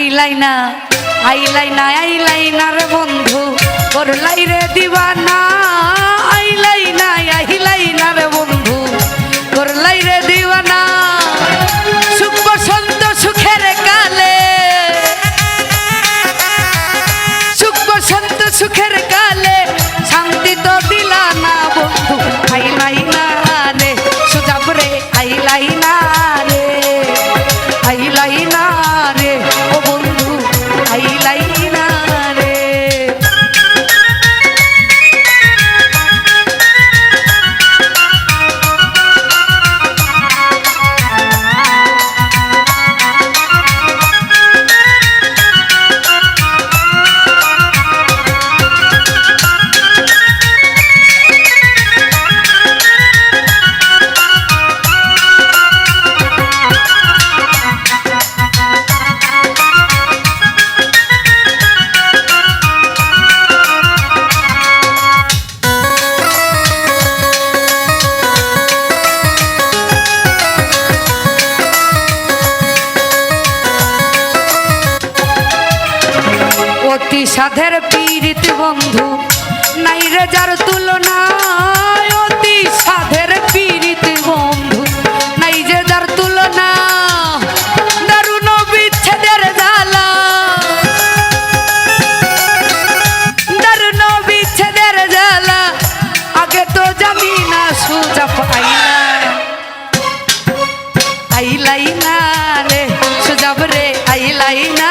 আইলাই না আইলাই না আইলাই না রে বন্ধু করলাই রে দিবানা। সাধের পীড়িত বন্ধু, নাই রে যার তুলনা অতি সাধের পীড়িত বন্ধু। নাই যে যার তুলনা, দারুণ বিচ্ছেদের জ্বালা। দারুণ বিচ্ছেদের জ্বালা, আগে তো জানি না, সুজা পাইলা আইলাই না রে, সুজাব রে, আইলাই না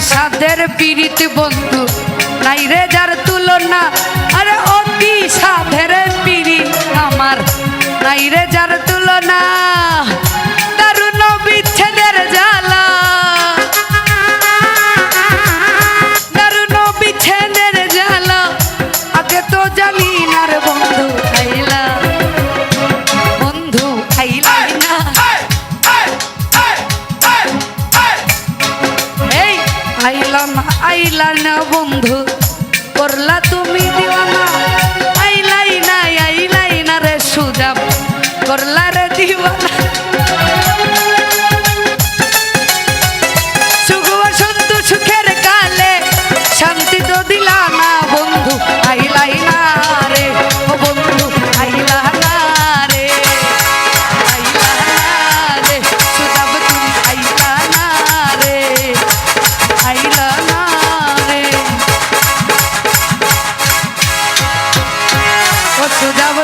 সাধের পীড়িত বন্ধু নাই রে যার আইলা না বন্ধু, করলা তুমি দিওয়ানা। আইলাই না আইলাই না রে সুজাব, করলা রে দিওয়ানা।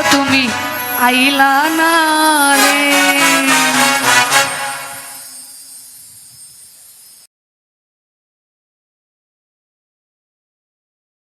तुम्ही आईला नाले